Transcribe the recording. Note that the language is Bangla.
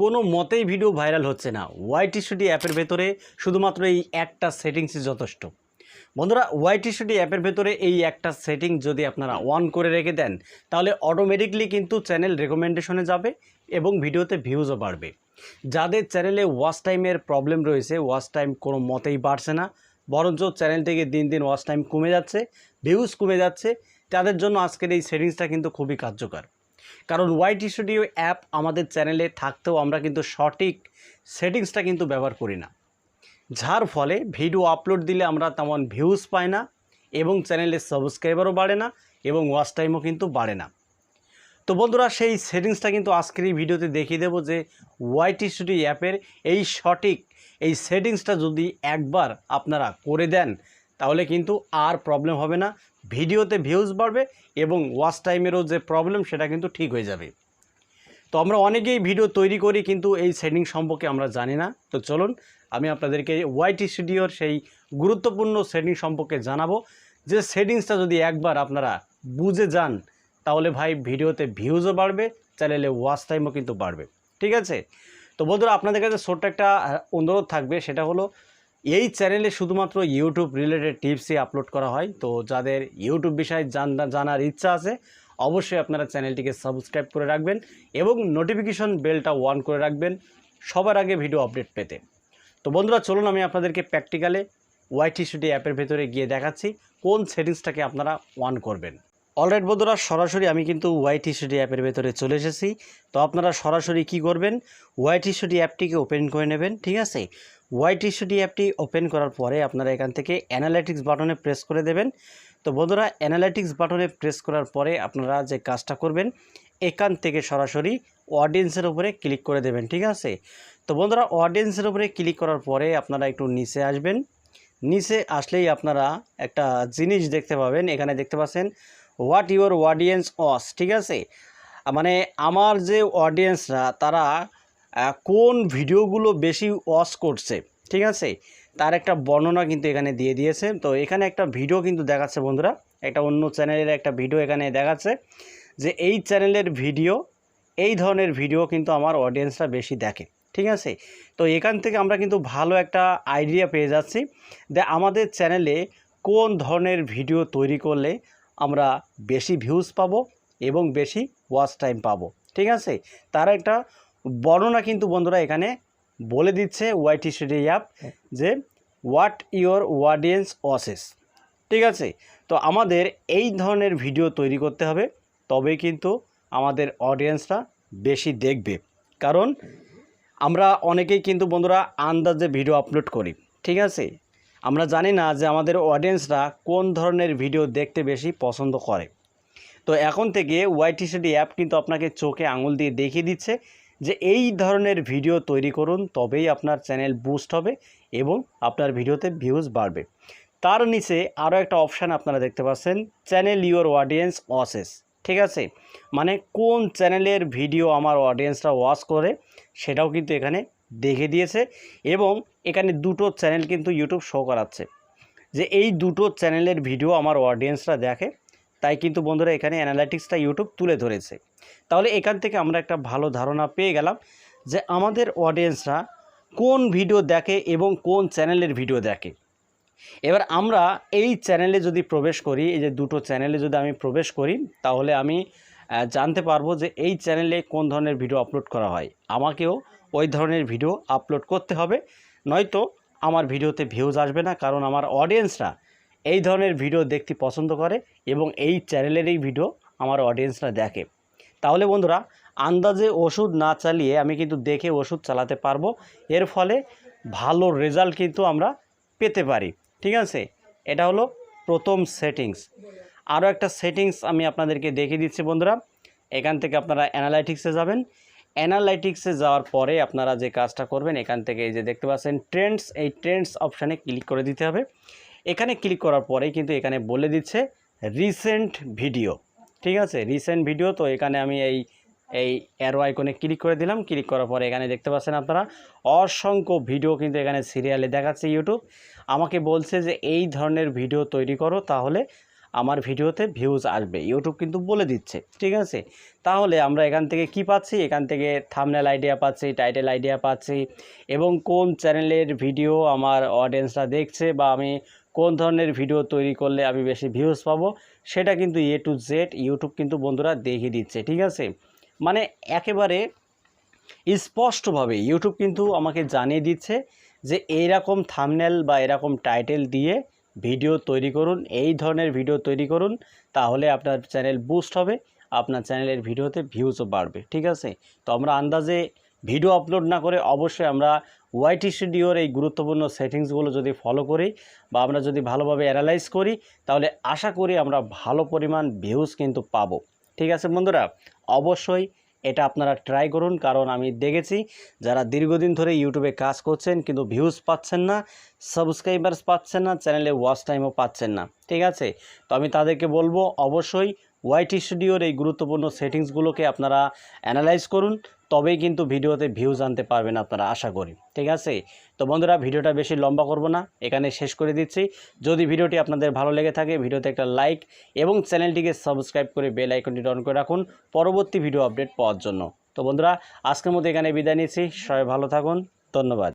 কোনো মতেই ভিডিও ভাইরাল হচ্ছে না। ওয়াইটি স্টুডি অ্যাপের ভেতরে শুধুমাত্র এই একটা সেটিংসই যথেষ্ট। বন্ধুরা ওয়াইটি স্টুডি অ্যাপের ভেতরে এই একটা সেটিং যদি আপনারা অন করে রেখে দেন, তাহলে অটোমেটিকলি কিন্তু চ্যানেল রেকমেন্ডেশনে যাবে এবং ভিডিওতে ভিউজও বাড়বে। যাদের চ্যানেলে ওয়াচ টাইমের প্রবলেম রয়েছে ওয়াচ টাইম কোনো মতেই বাড়ছে না, বরঞ্চ চ্যানেল থেকে দিন দিন ওয়াচ টাইম কমে যাচ্ছে ভিউজ কমে যাচ্ছে, তাদের জন্য আজকের এই সেটিংসটা কিন্তু খুবই কার্যকর। কারণ ওয়াইটি স্টুডিও অ্যাপ আমাদের চ্যানেলে থাকতেও আমরা কিন্তু সঠিক সেটিংসটা কিন্তু ব্যবহার করি না। যার ফলে ভিডিও আপলোড দিলে আমরা তেমন ভিউজ পাই না এবং চ্যানেলের সাবস্ক্রাইবারও বাড়ে না এবং ওয়াচ টাইমও কিন্তু বাড়ে না। তো বন্ধুরা, সেই সেটিংসটা কিন্তু আজকের এই ভিডিওতে দেখিয়ে দেবো যে ওয়াইটি স্টুডিও অ্যাপের এই সঠিক এই সেটিংসটা যদি একবার আপনারা করে দেন তাহলে কিন্তু আর প্রবলেম হবে না। ভিডিওতে ভিউজ বাড়বে এবং ওয়াচ টাইমেরও যে প্রবলেম সেটা কিন্তু ঠিক হয়ে যাবে। তো আমরা অনেকেই ভিডিও তৈরি করি, কিন্তু এই সেটিং সম্পর্কে আমরা জানি না। তো চলুন, আমি আপনাদেরকে ওয়াইটি স্টুডিওর সেই গুরুত্বপূর্ণ সেটিং সম্পর্কে জানাব। যে সেটিংসটা যদি একবার আপনারা বুঝে যান, তাহলে ভাই ভিডিওতে ভিউজও বাড়বে চ্যানেলে ওয়াচ টাইমও কিন্তু বাড়বে। ঠিক আছে? তো বন্ধুরা, আপনাদের কাছে ছোট্ট একটা অনুরোধ থাকবে, সেটা হলো এই চ্যানেলে শুধুমাত্র ইউটিউব রিলেটেড টিপসই আপলোড করা হয়। তো যাদের ইউটিউব বিষয়ে জান- জানার ইচ্ছা আছে, অবশ্যই আপনারা চ্যানেলটিকে সাবস্ক্রাইব করে রাখবেন এবং নোটিফিকেশন বেলটা অন করে রাখবেন সবার আগে ভিডিও আপডেট পেতে। তো বন্ধুরা, চলুন আমি আপনাদেরকে প্র্যাকটিক্যালে ওয়াইটি স্টুডি অ্যাপের ভেতরে গিয়ে দেখাচ্ছি, কোন সেটিংসটাকে আপনারা অন করবেন। অলরাইট বন্ধুরা, সরাসরি আমি কিন্তু ওয়াইটি স্টুডি অ্যাপের ভেতরে চলে এসেছি। তো আপনারা সরাসরি কি করবেন? ওয়াইটি স্টুডি অ্যাপটিকে ওপেন করে নেবেন, ঠিক আছে? ওয়াইটি স্টুডি অ্যাপটি ওপেন করার পরে আপনারা এখান থেকে অ্যানালাইটিক্স বাটনে প্রেস করে দেবেন। তো বন্ধুরা অ্যানালাইটিক্স বাটনে প্রেস করার পরে আপনারা যে কাজটা করবেন, এখান থেকে সরাসরি অডিয়েন্সের উপরে ক্লিক করে দেবেন, ঠিক আছে? তো বন্ধুরা অডিয়েন্সের উপরে ক্লিক করার পরে আপনারা একটু নিচে আসবেন। নিচে আসলেই আপনারা একটা জিনিস দেখতে পাবেন। এখানে দেখতে পাচ্ছেন হোয়াট ইউর অডিয়েন্স ওয়াস ঠিক আছে? মানে আমার যে অডিয়েন্সরা তারা কোন ভিডিওগুলো বেশি ওয়াচ করছে, ঠিক আছে? তার একটা বর্ণনা কিন্তু এখানে দিয়ে দিয়েছে। তো এখানে একটা ভিডিও কিন্তু দেখাচ্ছে বন্ধুরা। একটা অন্য চ্যানেলের একটা ভিডিও এখানে দেখাচ্ছে যে এই চ্যানেলের ভিডিও এই ধরনের ভিডিও কিন্তু আমার অডিয়েন্সরা বেশি দেখে, ঠিক আছে? তো এখান থেকে আমরা কিন্তু ভালো একটা আইডিয়া পেয়ে যাচ্ছি যে আমাদের চ্যানেলে কোন ধরনের ভিডিও তৈরি করলে আমরা বেশি ভিউজ পাবো এবং বেশি ওয়াচ টাইম পাবো। ঠিক আছে? তার একটা বর্ণনা কিন্তু বন্ধুরা এখানে বলে দিচ্ছে ওয়াইটি স্টুডিও অ্যাপ যে হোয়াট ইওর অডিয়েন্স ওয়াসেস ঠিক আছে? তো আমাদের এই ধরনের ভিডিও তৈরি করতে হবে, তবেই কিন্তু আমাদের অডিয়েন্সরা বেশি দেখবে। কারণ আমরা অনেকেই কিন্তু বন্ধুরা আন্দাজে ভিডিও আপলোড করি। ঠিক আছে? আমরা জানি না যে আমাদের অডিয়েন্সরা কোন ধরনের ভিডিও দেখতে বেশি পছন্দ করে। তো এখন থেকে ওয়াইটি ওয়াইটিসিডি অ্যাপ কিন্তু আপনাকে চোখে আঙুল দিয়ে দেখিয়ে দিচ্ছে যে এই ধরনের ভিডিও তৈরি করুন, তবেই আপনার চ্যানেল বুস্ট হবে এবং আপনার ভিডিওতে ভিউজ বাড়বে। তার নিচে আরও একটা অপশান আপনারা দেখতে পাচ্ছেন চ্যানেল ইউর অডিয়েন্স ওয়াচেস ঠিক আছে? মানে কোন চ্যানেলের ভিডিও আমার অডিয়েন্সরা ওয়াচ করে, সেটাও কিন্তু এখানে দেখে দিয়েছে এবং এখানে দুটো চ্যানেল কিন্তু ইউটিউব শো করাচ্ছে। যে এই দুটো চ্যানেলের ভিডিও আমার অডিয়েন্সরা দেখে, তাই কিন্তু বন্ধুরা এখানে অ্যানালাইটিক্সটা ইউটিউব তুলে ধরেছে। তাহলে এখান থেকে আমরা একটা ভালো ধারণা পেয়ে গেলাম যে আমাদের অডিয়েন্সরা কোন ভিডিও দেখে এবং কোন চ্যানেলের ভিডিও দেখে। এবার আমরা এই চ্যানেলে যদি প্রবেশ করি, এই যে দুটো চ্যানেলে যদি আমি প্রবেশ করি, তাহলে আমি জানতে পারব যে এই চ্যানেলে কোন ধরনের ভিডিও আপলোড করা হয়। আমাকেও ওই ধরনের ভিডিও আপলোড করতে হবে। নয়তো আমার ভিডিওতে ভিউজ আসবে না, কারণ আমার অডিয়েন্সরা এই ধরনের ভিডিও দেখতে পছন্দ করে এবং এই চ্যানেলেরই ভিডিও আমার অডিয়েন্সরা দেখে। তাহলে বন্ধুরা, আন্দাজে ওষুধ না চালিয়ে আমি কিন্তু দেখে ওষুধ চালাতে পারব। এর ফলে ভালো রেজাল্ট কিন্তু আমরা পেতে পারি। ঠিক আছে? এটা হলো প্রথম সেটিংস আরও একটা সেটিংস আমি আপনাদেরকে দেখিয়ে দিচ্ছি বন্ধুরা। এখান থেকে আপনারা অ্যানালাইটিক্সে যাবেন। অ্যানালাইটিক্সে যাওয়ার পরে আপনারা যে কাজটা করবেন, এখান থেকে এই যে দেখতে পাচ্ছেন ট্রেন্ডস, এই ট্রেন্ডস অপশানে ক্লিক করে দিতে হবে। এখানে ক্লিক করার পরেই কিন্তু এখানে বলে দিচ্ছে রিসেন্ট ভিডিও। ঠিক আছে? রিসেন্ট ভিডিও, তো এখানে আমি এই এই অ্যারো আইকনে ক্লিক করে দিলাম। ক্লিক করার পরে এখানে দেখতে পাচ্ছেন আপনারা অসংখ্য ভিডিও কিন্তু এখানে সিরিয়ালে দেখাচ্ছে ইউটিউব আমাকে বলছে যে, এই ধরনের ভিডিও তৈরি করো, তাহলে আমার ভিডিওতে ভিউজ আসবে। ইউটিউব কিন্তু বলে দিচ্ছে, ঠিক আছে? তাহলে আমরা এখান থেকে কি পাচ্ছি? এখান থেকে থামনেল আইডিয়া পাচ্ছি টাইটেল আইডিয়া পাচ্ছি এবং কোন চ্যানেলের ভিডিও আমার অডিয়েন্সরা দেখছে বা আমি কোন ধরনের ভিডিও তৈরি করলে আমি বেশি ভিউজ পাবো, সেটা কিন্তু এ টু জেড ইউটিউব কিন্তু বন্ধুরা দেখিয়ে দিচ্ছে, ঠিক আছে? মানে একেবারে স্পষ্টভাবে ইউটিউব কিন্তু আমাকে জানিয়ে দিচ্ছে যে এইরকম থামনেল বা এরকম টাইটেল দিয়ে ভিডিও তৈরি করুন, এই ধরনের ভিডিও তৈরি করুন, তাহলে আপনার চ্যানেল বুস্ট হবে, আপনার চ্যানেলের ভিডিওতে ভিউজও বাড়বে, ঠিক আছে? তো আমরা আন্দাজে ভিডিও আপলোড না করে অবশ্যই আমরা ওয়াইটি স্টুডিওর এই গুরুত্বপূর্ণ সেটিংসগুলো যদি ফলো করি বা আমরা যদি ভালোভাবে অ্যানালাইজ করি, তাহলে আশা করি আমরা ভালো পরিমাণ ভিউজ কিন্তু পাবো, ঠিক আছে বন্ধুরা? অবশ্যই এটা আপনারা ট্রাই করুন, কারণ আমি দেখেছি যারা দীর্ঘদিন ধরে ইউটিউবে কাজ করছেন কিন্তু ভিউজ পাচ্ছেন না সাবস্ক্রাইবার্স পাচ্ছেন না চ্যানেলে ওয়াচ টাইমও পাচ্ছেন না, ঠিক আছে? তো আমি তাদেরকে বলব, অবশ্যই ওয়াইটি স্টুডিওর এই গুরুত্বপূর্ণ সেটিংসগুলোকে আপনারা অ্যানালাইজ করুন তবেই কিন্তু ভিডিওতে ভিউজ আনতে পারবেন আপনারা, আশা করি। ঠিক আছে? তো বন্ধুরা, ভিডিওটা বেশি লম্বা করব না, এখানে শেষ করে দিচ্ছি। যদি ভিডিওটি আপনাদের ভালো লেগে থাকে, ভিডিওতে একটা লাইক এবং চ্যানেলটিকে সাবস্ক্রাইব করে বেল আইকনটি অন করে রাখুন পরবর্তী ভিডিও আপডেট পাওয়ার জন্য। তো বন্ধুরা, আজকের মতো এখানে বিদায় নিচ্ছি। সবাই ভালো থাকুন। ধন্যবাদ।